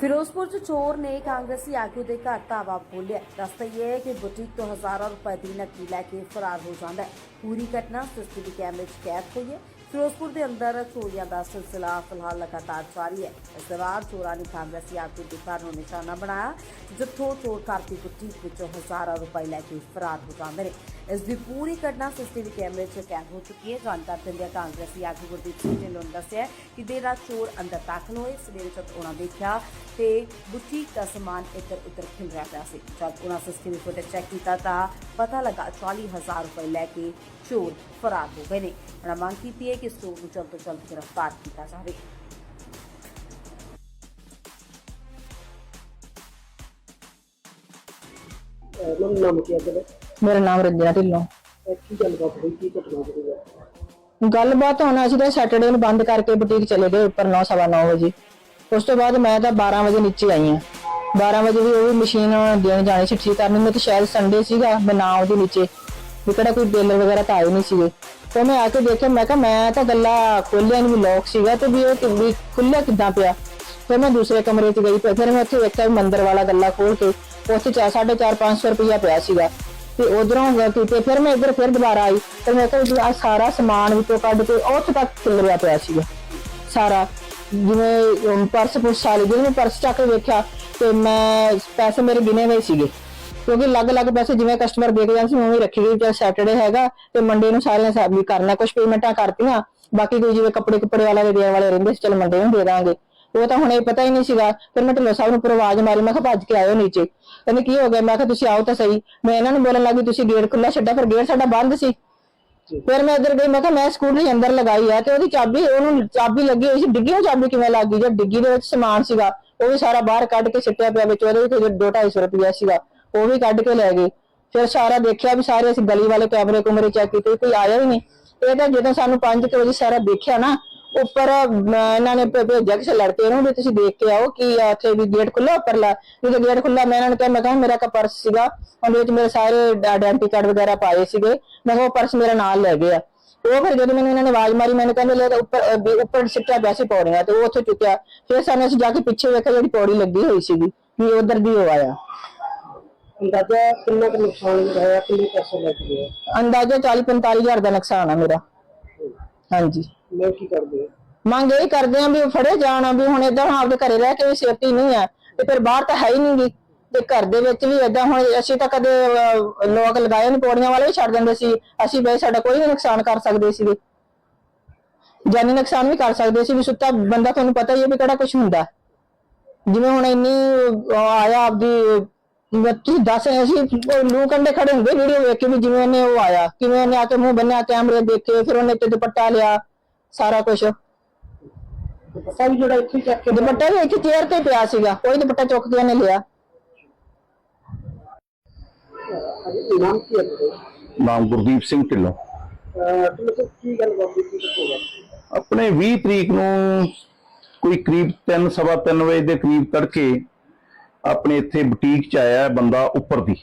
ਫਿਰੋਜ਼ਪੁਰ ਚ ਚੋਰ ਨੇ ਕਾਂਗਰਸੀ ਆਗੂ ਦੇ ਘਰ ਧਾਵਾ ਬੋਲਿਆ। ਦੱਸਦਾ ਇਹ ਹੈ ਕਿ ਬੁਟੀਕ ਤੋਂ ਹਜ਼ਾਰਾਂ ਰੁਪਏ ਦੀ ਨਕਦੀ ਲੈ ਕੇ ਫਰਾਰ ਹੋ ਜਾਂਦਾ ਹੈ। ਪੂਰੀ ਘਟਨਾ ਸੀਸੀਟੀਵੀ ਕੈਮਰੇ 'ਚ ਕੈਦ ਹੋਈ ਹੈ। ਫਿਰੋਜ਼ਪੁਰ ਦੇ ਅੰਦਰ ਚੋਰੀਆਂ ਦਾ ਸਿਲਸਿਲਾ ਫਿਲਹਾਲ ਲਗਾਤਾਰ ਜਾਰੀ ਹੈ। ਇਸ ਦੌਰਾਨ ਚੋਰਾਂ ਨੇ ਕਾਂਗਰਸੀ ਆਗੂ ਦੇ ਘਰ ਨੂੰ ਨਿਸ਼ਾਨਾ ਬਣਾਇਆ, ਜਿੱਥੋਂ ਚੋਰ ਘਰ ਦੀ ਬੁਟੀਕ ਵਿੱਚੋਂ ਹਜ਼ਾਰਾਂ ਰੁਪਏ ਲੈ ਕੇ ਫਰਾਰ ਹੋ ਜਾਂਦੇ ਨੇ। ਇਸ ਦੀ ਪੂਰੀ ਘਟਨਾ ਸੀਸੀਟੀਵੀ ਕੈਮਰੇ 'ਚ ਕੈਦ ਹੋ ਚੁੱਕੀ ਹੈ। ਜਾਣਕਾਰੀ ਦਿੰਦਿਆਂ ਕਾਂਗਰਸੀ ਆਗੂ ਗੁਰਦੀਪ ਸਿੰਘ ਨੇ ਦੱਸਿਆ ਕਿ ਦੇਰ ਰਾਤ ਚੋਰ ਅੰਦਰ ਦਾਖਲ ਹੋਏ। ਸਵੇਰੇ ਜਦ ਉਹਨਾਂ ਦੇਖਿਆ ਤੇ ਬੁਟੀਕ ਦਾ ਸਮਾਨ ਇੱਧਰ ਉੱਧਰ ਖਿਲ ਰਿਹਾ ਪਿਆ ਸੀ। ਜਦ ਉਹਨਾਂ ਸੀਸੀਟੀਵੀ ਫੁਟੇਜ ਚੈੱਕ ਕੀਤਾ ਤਾਂ ਪਤਾ ਲੱਗਾ 40000 ਰੁਪਏ ਲੈ ਕੇ ਚੋਰ ਫਰਾਰ ਹੋ ਗਏ ਨੇ। ਉਹਨਾਂ ਮੰਗ ਕੀਤੀ ਹੈ ਕਿ ਚੋਰ ਨੂੰ ਜਲਦ ਤੋਂ ਜਲਦ ਗ੍ਰਿਫਤਾਰ ਕੀਤਾ ਜਾਵੇ। ਨਾਮ ਕੀ ਹੈ ਮੇਰਾ ਨਾਮ ਰੰਜਨਾ ਢਿੱਲੋਂ। ਕੀ ਗੱਲਬਾਤ ਹੋਈ ਕੀ ਘਟਨਾ ਹੋਈ ਗੱਲਬਾਤ ਹੁਣ ਅਸੀਂ ਤਾਂ ਸੈਟਰਡੇ ਨੂੰ ਬੰਦ ਕਰਕੇ ਬੁਟੀਕ ਚਲੇ ਗਏ ਉੱਪਰ 9:30 ਵਜੇ। ਉਸ ਤੋਂ ਬਾਅਦ ਮੈਂ ਤਾਂ 12 ਵਜੇ ਨੀਚੇ ਆਈ ਹਾਂ। 12 ਵਜੇ ਵੀ ਉਹ ਵੀ ਮਸ਼ੀਨ ਦੇਣ ਜਾਣੀ ਸੀ ਠੀਕ ਕਰਨੀ ਮੈਂ ਤਾਂ ਸ਼ਾਇਦ ਸੰਡੇ ਸੀਗਾ ਮੈਂ ਨਾ ਉਹਦੇ ਨੀਚੇ। ਵੀ ਕਿਹੜਾ ਕੋਈ ਡੇਲਰ ਵਗੈਰਾ ਤਾਂ ਆਏ ਨਹੀਂ ਸੀਗੇ। ਤੇ ਮੈਂ ਆ ਕੇ ਦੇਖਿਆ ਮੈਂ ਕਿਹਾ ਮੈਂ ਤਾਂ ਗੱਲਾ ਖੋਲਿਆ ਨਹੀਂ ਲੋਕ ਸੀਗਾ ਤੇ ਵੀ ਉਹ ਵੀ ਖੁੱਲਿਆ ਕਿੱਦਾਂ ਪਿਆ। ਫਿਰ ਮੈਂ ਦੂਸਰੇ ਕਮਰੇ 'ਚ ਗਈ ਫਿਰ ਮੈਂ ਉੱਥੇ ਵੇਖਿਆ ਮੰਦਰ ਵਾਲਾ ਗੱਲਾ ਖੋਲ ਕੇ ਉੱਥੇ 4 500 ਰੁਪਇਆ ਪਿਆ ਸੀਗਾ। ਤੇ ਉਧਰੋਂ ਤੇ ਫਿਰ ਮੈਂ ਇੱਧਰ ਫਿਰ ਦੁਬਾਰਾ ਆਈ ਤੇ ਮੈਂ ਕਿਹਾ ਆ ਸਾਰਾ ਸਮਾਨ ਵਿੱਚੋਂ ਕੱਢ ਕੇ ਉੱਥੇ ਤੱਕ ਖਿਲਰਿਆ ਪਿਆ ਸੀਗਾ। ਸਾਰਾ ਜਿਵੇਂ ਪਰਸ ਪੁਰਸ ਸਾਲੀ ਜਦੋਂ ਮੈਂ ਪਰਸ ਚੱਕ ਕੇ ਵੇਖਿਆ ਤੇ ਮੈਂ ਪੈਸੇ ਮੇਰੇ ਗਿਣੇ ਹੋਏ ਸੀਗੇ। ਕਿਉਂਕਿ ਅਲੱਗ-ਅਲੱਗ ਪੈਸੇ ਜਿਵੇਂ ਕਸਟਮਰ ਦੇ ਕੇ ਜਾਂਦੇ ਸੀ ਉਵੇਂ ਹੀ ਰੱਖੀ ਗਈ ਤੇ ਸੈਟਰਡੇ ਹੈਗਾ ਤੇ ਮੰਡੇ ਨੂੰ ਸਾਰਿਆਂ ਸਾਬ ਵੀ ਕਰਨਾ ਕੁਝ ਪੇਮੈਂਟਾਂ ਕਰਤੀਆਂ। ਬਾਕੀ ਕੋਈ ਜਿਵੇਂ ਕੱਪੜੇ ਕੱਪੜੇ ਵਾਲਾ ਦੇ ਦੇਣ ਵਾਲੇ ਰਹਿੰਦੇ ਸੀ, ਚਲ ਮੰਡੇ ਨੂੰ ਦੇ ਦਾਂਗੇ। ਉਹ ਤਾਂ ਹੁਣ ਇਹ ਪਤਾ ਹੀ ਨਹੀਂ ਸੀਗਾ। ਫਿਰ ਮੈਂ ਢਿੱਲੋਂ ਸਾਹਿਬ ਨੂੰ ਉੱਪਰ ਆਵਾਜ਼ ਮਾਰੀ ਮੈਂ ਕਿਹਾ ਭੱਜ ਕੇ ਆਇਓ ਨੀਚੇ। ਕਹਿੰਦੇ ਕੀ ਹੋ ਗਿਆ? ਮੈਂ ਕਿਹਾ ਤੁਸੀਂ ਆਓ ਤਾਂ ਸਹੀ। ਮੈਂ ਇਹਨਾਂ ਨੂੰ ਬੋਲਣ ਲੱਗੀ ਤੁਸੀਂ ਗੇਟ ਖੁੱਲਾ ਛੱਡਿਆ ਫਿਰ ਗੇਟ ਸਾਡਾ ਬੰਦ ਸੀ। ਫਿਰ ਮੈਂ ਇੱਧਰ ਗਈ ਮੈਂ ਕਿਹਾ ਮੈਂ ਸਕੂਟਰੀ ਅੰਦਰ ਲਗਾਈ ਆ ਤੇ ਉਹਦੀ ਚਾਬੀ ਉਹਨੂੰ ਚਾਬੀ ਲੱਗੀ ਹੋਈ ਸੀ। ਡਿੱਗੀ ਉਹ ਚਾਬੀ ਕਿਵੇਂ ਲੱਗ ਗਈ? ਜੇ ਡਿੱਗੀ ਦੇ ਵਿੱਚ ਸਮਾਨ ਸੀਗਾ ਉਹ ਵੀ ਸਾਰਾ ਬਾਹਰ ਕੱਢ ਕੇ ਸਿੱਟਿਆ ਪਿਆ ਵਿੱਚ ਉਹਦੇ ਵਿੱਚ 2-250 ਰੁਪਇਆ ਸੀਗਾ ਉਹ ਵੀ ਕੱਢ ਕੇ ਲੈ ਗਏ। ਫਿਰ ਸਾਰਾ ਦੇਖਿਆ ਵੀ ਸਾਰੇ ਅਸੀਂ ਗਲੀ ਵਾਲੇ ਕੈਮਰੇ ਕੁਮਰੇ ਚੈੱਕ ਕੀਤੇ ਕੋਈ ਆਇਆ ਹੀ ਨਹੀਂ। ਇਹ ਤਾਂ ਜਦੋਂ ਸਾਨੂੰ 5 ਵਜੇ ਸਾਰਾ ਦੇਖਿਆ ਨਾ ਉੱਪਰ ਇਹਨਾਂ ਨੇ ਭੇਜਿਆ ਕਿਸੇ ਲੜਕੇ ਨੂੰ ਵੀ ਤੁਸੀਂ ਦੇਖ ਕੇ ਆਓ ਕਿ ਇੱਥੇ ਵੀ ਗੇਟ ਖੁੱਲਾ ਉੱਪਰਲਾ। ਜਦੋਂ ਗੇਟ ਖੁੱਲਾ ਮੈਂ ਇਹਨਾਂ ਨੂੰ ਕਿਹਾ ਮੈਂ ਕਿਹਾ ਮੇਰਾ ਕਾ ਪਰਸ ਸੀਗਾ। ਉਹਦੇ ਵਿੱਚ ਮੇਰੇ ਸਾਰੇ ਆਇਡੈਂਟੀ ਕਾਰਡ ਵਗੈਰਾ ਪਾਏ ਸੀਗੇ। ਮੈਂ ਕਿਹਾ ਉਹ ਪਰਸ ਮੇਰੇ ਨਾਲ ਲੈ ਗਏ ਆ ਉਹ ਫਿਰ ਜਦੋਂ ਮੈਨੂੰ ਇਹਨਾਂ ਨੇ ਆਵਾਜ਼ ਮਾਰੀ ਮੈਨੂੰ ਕਹਿੰਦੇ ਲੈ ਉੱਪਰ ਉੱਪਰ ਸਿੱਟਿਆ ਪਿਆ ਸੀ ਪੌੜੀਆਂ ਤੇ ਉਹ ਉੱਥੇ ਚੁੱਕਿਆ। ਫਿਰ ਸਾਨੂੰ ਅਸੀਂ ਜਾ ਕੇ ਪਿੱਛੇ ਵੇਖਿਆ ਜਿਹੜੀ ਪੌੜੀ ਲੱਗੀ ਹੋਈ ਸੀਗੀ ਵੀ ਉਧਰ ਦੀ ਉਹ ਆਇਆ। ਅੰਦਾਜ਼ਾ ਕਿੰਨਾ ਕੁ ਨੁਕਸਾਨ ਹੋਇਆ ਕਿੰਨੇ ਪੈਸੇ ਲੱਗ ਗਏ? ਅੰਦਾਜ਼ਾ 40 45 ਹਜ਼ਾਰ ਦਾ ਨੁਕਸਾਨ ਆ ਮੇਰਾ। ਹਾਂਜੀ। ਮੈਂ ਕੀ ਕਰਦੇ ਹੋ ਮੰਗ ਇਹ ਕਰਦੇ ਆ ਵੀ ਉਹ ਫੜੇ ਜਾਣ ਵੀ ਹੁਣ ਏਦਾਂ ਆਪਦੇ ਘਰੇ ਰਹਿ ਕੇ ਵੀ ਸੇਫਟੀ ਨਹੀਂ ਆ ਤੇ ਫਿਰ ਬਾਹਰ ਤਾਂ ਹੈ ਹੀ ਨਹੀਂਗੀ ਤੇ ਘਰ ਦੇ ਵਿੱਚ ਵੀ ਏਦਾਂ ਹੁਣ ਅਸੀਂ ਤਾਂ ਕਦੇ ਅਹ, ਲੋਕ ਲਗਾਏ ਨਹੀਂ ਪੌੜੀਆਂ ਵਾਲੇ ਵੀ ਛੱਡ ਦਿੰਦੇ ਸੀ। ਅਸੀਂ ਬਈ ਸਾਡਾ ਕੋਈ ਵੀ ਨੁਕਸਾਨ ਕਰ ਸਕਦੇ ਸੀਗੇ। ਜਾਨੀ ਨੁਕਸਾਨ ਵੀ ਕਰ ਸਕਦੇ ਸੀ ਵੀ ਸੁੱਤਾ ਬੰਦਾ ਤੁਹਾਨੂੰ ਪਤਾ ਹੀ ਹੈ ਵੀ ਕਿਹੜਾ ਕੁਝ ਹੁੰਦਾ। ਜਿਵੇਂ ਹੁਣ ਇੰਨੀ ਅਹ, ਆਇਆ ਆਪਦੀ ਅਹ, ਤੁਸੀਂ ਦੱਸ ਰਹੇ ਸੀ ਲੂ ਕੰਡੇ ਖੜੇ ਹੁੰਦੇ ਵੀਡੀਓ ਵੇਖ ਕੇ ਵੀ ਜਿਵੇਂ ਉਹਨੇ ਉਹ ਆਇਆ ਕਿਵੇਂ ਉਹਨੇ ਆ ਕੇ ਮੂੰਹ ਬੰਨਿਆ ਕੈਮਰੇ ਦੇਖੇ ਫਿਰ ਉਹਨੇ ਤੇ ਦੁਪੱਟਾ ਲਿਆ। ਸਾਰਾ ਕੁਝ ਵੀ ਜਿਹੜਾ ਇੱਥੇ ਚੱਕ ਕੇ ਦੁਪੱਟਾ ਵੀ ਇੱਕ ਚੇਅਰ ਤੇ ਪਿਆ ਸੀਗਾ ਕੋਈ ਦੁਪੱਟਾ ਚੁੱਕ ਕੇ ਉਹਨੇ ਲਿਆ। ਨਾਮ ਕੀ ਹੈ ਤੁਹਾਡਾ? ਨਾਮ ਗੁਰਦੀਪ ਸਿੰਘ ਢਿੱਲੋਂ। ਕੀ ਆਪਣੇ 20 ਤਰੀਕ ਨੂੰ ਕੋਈ ਕਰੀਬ 3 ਸਵਾ 3 ਵਜੇ ਦੇ ਕਰੀਬ ਤੜਕੇ ਆਪਣੇ ਇੱਥੇ ਬੁਟੀਕ ਚ ਆਇਆ ਬੰਦਾ ਉੱਪਰ ਦੀ।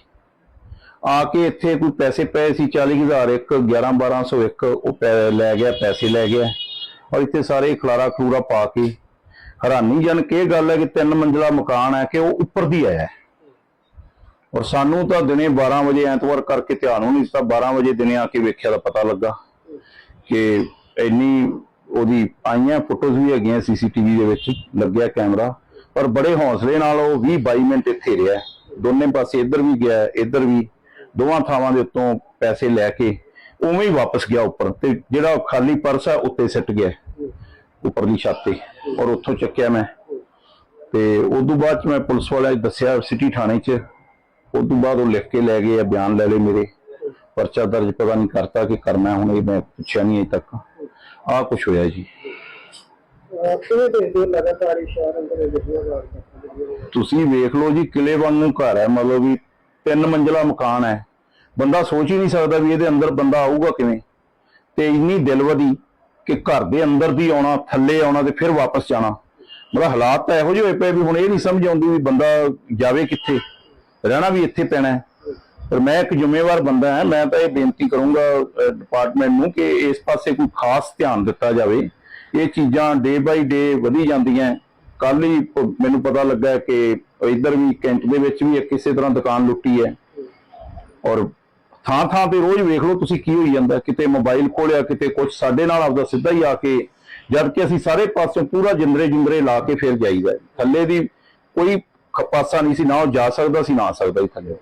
ਆ ਕੇ ਇੱਥੇ ਕੋਈ ਪੈਸੇ ਪਏ ਸੀ 40000 ਇੱਕ 11 1200 ਇੱਕ, ਉਹ ਪੈ- ਲੈ ਗਿਆ, ਪੈਸੇ ਲੈ ਗਿਆ। ਔਰ ਇੱਥੇ ਸਾਰੇ ਖਲਾਰਾ ਖਲੂਰਾ ਪਾ ਕੇ ਹੈਰਾਨੀਜਨਕ ਇਹ ਗੱਲ ਹੈ ਕਿ ਤਿੰਨ ਮੰਜ਼ਲਾ ਮਕਾਨ ਹੈ ਕਿ ਉਹ ਉੱਪਰ ਦੀ ਆਇਆ ਔਰ ਸਾਨੂੰ ਤਾਂ ਦਿਨੇ 12 ਵਜੇ ਐਤਵਾਰ ਕਰਕੇ ਧਿਆਨ ਨਹੀਂ ਦਿੱਤਾ 12 ਵਜੇ ਦਿਨੇ ਆ ਕੇ ਵੇਖਿਆ ਤਾਂ ਪਤਾ ਲੱਗਾ ਕਿ ਇੰਨੀ ਉਹਦੀ ਆਈਆਂ ਫੋਟੋਜ਼ ਵੀ ਹੈਗੀਆਂ ਸੀਸੀਟੀਵੀ ਦੇ ਵਿੱਚ, ਲੱਗਿਆ ਕੈਮਰਾ। ਪਰ ਬੜੇ ਹੌਸਲੇ ਨਾਲ ਉਹ 20 22 ਮਿੰਟ ਇੱਥੇ ਰਿਹਾ। ਦੋਨੇ ਪਾਸੇ ਇੱਧਰ ਵੀ ਗਿਆ, ਇੱਧਰ ਵੀ ਦੋਵਾਂ ਥਾਵਾਂ ਦੇ ਉੱਤੋਂ ਪੈਸੇ ਲੈ ਕੇ ਉਵੇਂ ਹੀ ਵਾਪਸ ਗਿਆ ਉੱਪਰ ਤੇ ਜਿਹੜਾ ਖਾਲੀ ਪਰਸ ਆ ਉੱਤੇ ਸਿੱਟ ਗਿਆ ਉੱਪਰਲੀ ਛੱਤ ਤੇ ਔਰ ਉੱਥੋਂ ਚੱਕਿਆ ਮੈਂ। ਤੇ ਉਸ ਤੋਂ ਬਾਅਦ ਚ ਮੈਂ ਪੁਲਿਸ ਵਾਲਿਆਂ ਨੂੰ ਦੱਸਿਆ ਸਿਟੀ ਥਾਣੇ 'ਚ। ਉਸ ਤੋਂ ਬਾਅਦ ਉਹ ਲਿਖ ਕੇ ਲੈ ਗਏ ਆ ਬਿਆਨ ਲੈ ਲਏ ਮੇਰੇ। ਪਰਚਾ ਦਰਜ ਪਤਾ ਨਹੀਂ ਕਰਤਾ ਕਿ ਕਰਨਾ ਹੁਣ ਇਹ ਮੈਂ ਪੁੱਛਿਆ ਨਹੀਂ ਅਜੇ ਤੱਕ। ਆਹ ਕੁਝ ਹੋਇਆ ਜੀ। ਤੁਸੀਂ ਵੇਖ ਲਓ ਜੀ ਕਿਲੇ ਵਾਂਗੂ ਘਰ ਹੈ ਮਤਲਬ ਵੀ ਤਿੰਨ ਮੰਜ਼ਲਾ ਮਕਾਨ ਹੈ। ਬੰਦਾ ਸੋਚ ਹੀ ਨਹੀਂ ਸਕਦਾ ਵੀ ਇਹਦੇ ਅੰਦਰ ਬੰਦਾ ਆਊਗਾ ਕਿਵੇਂ। ਤੇ ਇੰਨੀ ਦਿਲਵਦੀ ਕਿ ਘਰ ਦੇ ਅੰਦਰ ਦੀ ਆਉਣਾ, ਥੱਲੇ ਆਉਣਾ ਤੇ ਫਿਰ ਵਾਪਸ ਜਾਣਾ। ਮਤਲਬ ਹਾਲਾਤ ਤਾਂ ਇਹੋ ਜਿਹੇ ਹੋਏ ਪਏ ਵੀ ਹੁਣ ਇਹ ਨਹੀਂ ਸਮਝ ਆਉਂਦੀ ਵੀ ਬੰਦਾ ਜਾਵੇ ਕਿੱਥੇ। ਰਹਿਣਾ ਵੀ ਇੱਥੇ ਪੈਣਾ ਪਰ ਮੈਂ ਇੱਕ ਜ਼ਿੰਮੇਵਾਰ ਬੰਦਾ ਹਾਂ। ਮੈਂ ਤਾਂ ਇਹ ਬੇਨਤੀ ਕਰੂੰਗਾ ਡਿਪਾਰਟਮੈਂਟ ਨੂੰ ਕਿ ਇਸ ਪਾਸੇ ਕੋਈ ਖਾਸ ਧਿਆਨ ਦਿੱਤਾ ਜਾਵੇ। ਇਹ ਚੀਜ਼ਾਂ ਡੇ ਬਾਈ ਡੇ ਵਧੀ ਜਾਂਦੀਆਂ ਕੱਲ ਹੀ ਮੈਨੂੰ ਪਤਾ ਲੱਗਾ ਕਿ ਇੱਧਰ ਵੀ ਕੈਂਟ ਦੇ ਵਿੱਚ ਵੀ ਕਿਸੇ ਤਰ੍ਹਾਂ ਦੁਕਾਨ ਲੁੱਟੀ ਹੈ। ਔਰ ਥਾਂ ਥਾਂ ਤੇ ਰੋਜ਼ ਵੇਖ ਲਓ ਤੁਸੀਂ ਕੀ ਹੋਈ ਜਾਂਦਾ ਕਿਤੇ ਮੋਬਾਈਲ ਖੋਲਿਆ, ਕਿਤੇ ਕੁਝ ਸਾਡੇ ਨਾਲ ਆਪਦਾ ਸਿੱਧਾ ਹੀ ਆ ਕੇ, ਜਦ ਕਿ ਅਸੀਂ ਸਾਰੇ ਪਾਸੋਂ ਪੂਰਾ ਜਿੰਦਰੇ ਜਿੰਦਰੇ ਲਾ ਕੇ ਫਿਰ ਜਾਈਦਾ ਥੱਲੇ ਦੀ ਕੋਈ ਪਾਸਾ ਨਹੀਂ ਸੀ, ਨਾ ਉਹ ਜਾ ਸਕਦਾ ਸੀ, ਨਾ ਆ ਸਕਦਾ ਸੀ ਥੱਲੇ।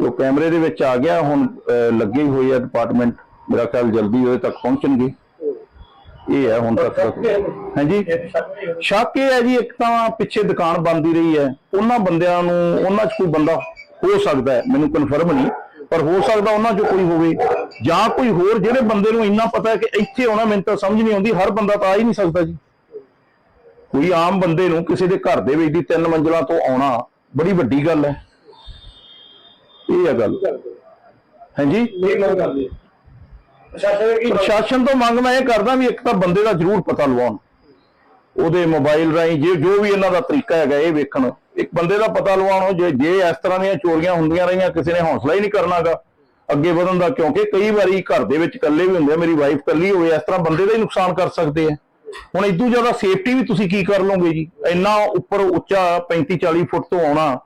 ਉਹ ਕੈਮਰੇ ਦੇ ਵਿੱਚ ਆ ਗਿਆ, ਹੁਣ ਲੱਗੇ ਹੋਏ ਆ ਡਿਪਾਰਟਮੈਂਟ ਮੇਰਾ ਖਿਆਲ ਜਲਦੀ ਉਹਦੇ ਤੱਕ ਪਹੁੰਚਣਗੇ। ਇਹ ਹੈ ਹੁਣ ਤੱਕ ਹਾਂਜੀ? ਸ਼ੱਕ ਇਹ ਹੈ ਜੀ ਇੱਕ ਤਾਂ ਪਿੱਛੇ ਦੁਕਾਨ ਬੰਦ ਰਹੀ ਹੈ। ਉਹਨਾਂ ਬੰਦਿਆਂ ਨੂੰ ਉਹਨਾਂ 'ਚ ਕੋਈ ਬੰਦਾ ਹੋ ਸਕਦਾ ਹੈ। ਮੈਨੂੰ ਕਨਫਰਮ ਨਹੀਂ ਪਰ ਹੋ ਸਕਦਾ ਉਹਨਾਂ 'ਚ ਕੋਈ ਹੋਵੇ। ਜਾਂ ਕੋਈ ਹੋਰ ਜਿਹੜੇ ਬੰਦੇ ਨੂੰ ਇੰਨਾ ਪਤਾ ਹੈ ਕਿ ਇੱਥੇ ਆਉਣਾ ਮੈਨੂੰ ਤਾਂ ਸਮਝ ਨਹੀਂ ਆਉਂਦੀ। ਹਰ ਬੰਦਾ ਤਾਂ ਆ ਹੀ ਨਹੀਂ ਸਕਦਾ ਜੀ। ਕੋਈ ਆਮ ਬੰਦੇ ਨੂੰ ਕਿਸੇ ਦੇ ਘਰ ਦੇ ਵਿੱਚ ਦੀ ਤਿੰਨ ਮੰਜ਼ਲਾਂ ਤੋਂ ਆਉਣਾ ਬੜੀ ਵੱਡੀ ਗੱਲ ਹੈ। ਇਹ ਹੈ ਗੱਲ। ਹਾਂਜੀ? ਨਹੀਂ ਮੰਗ ਕਰਦੇ ਪ੍ਰਸ਼ਾਸਨ ਕੀ ਪ੍ਰਸ਼ਾਸਨ ਤੋਂ ਮੰਗ ਮੈਂ ਇਹ ਕਰਦਾ ਵੀ ਇੱਕ ਤਾਂ ਬੰਦੇ ਦਾ ਜ਼ਰੂਰ ਪਤਾ ਲਵਾਉਣ। ਉਹਦੇ ਮੋਬਾਈਲ ਰਾਹੀਂ ਜੇ ਜੋ ਵੀ ਇਹਨਾਂ ਦਾ ਤਰੀਕਾ ਹੈਗਾ ਇਹ ਵੇਖਣ। ਇੱਕ ਬੰਦੇ ਦਾ ਪਤਾ ਲਵਾਉਣ, ਜੇ ਜੇ ਇਸ ਤਰ੍ਹਾਂ ਦੀਆਂ ਚੋਰੀਆਂ ਹੁੰਦੀਆਂ ਰਹੀਆਂ, ਕਿਸੇ ਨੇ ਹੌਸਲਾ ਹੀ ਨਹੀਂ ਕਰਨਾਗਾ। ਅੱਗੇ ਵਧਣ ਦਾ ਕਿਉਂਕਿ ਕਈ ਵਾਰੀ ਘਰ ਦੇ ਵਿੱਚ ਇਕੱਲੇ ਵੀ ਹੁੰਦੇ ਆ, ਮੇਰੀ ਵਾਈਫ ਇਕੱਲੀ ਹੋਵੇ, ਇਸ ਤਰ੍ਹਾਂ ਬੰਦੇ ਦਾ ਹੀ ਨੁਕਸਾਨ ਕਰ ਸਕਦੇ ਆ। ਹੁਣ ਇਦੋਂ ਜ਼ਿਆਦਾ ਸੇਫਟੀ ਵੀ ਤੁਸੀਂ ਕੀ ਕਰ ਲਓਗੇ ਜੀ? ਇੰਨਾ ਉੱਪਰ ਉੱਚਾ 35 40 ਫੁੱਟ ਤੋਂ ਆਉਣਾ,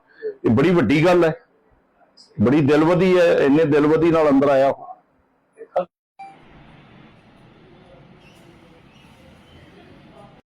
ਇਹ ਬੜੀ ਵੱਡੀ ਗੱਲ ਹੈ। ਬੜੀ ਦਿਲਵਦੀ ਹੈ, ਇੰਨੇ ਦਿਲਵਦੀ ਨਾਲ ਅੰਦਰ ਆਇਆ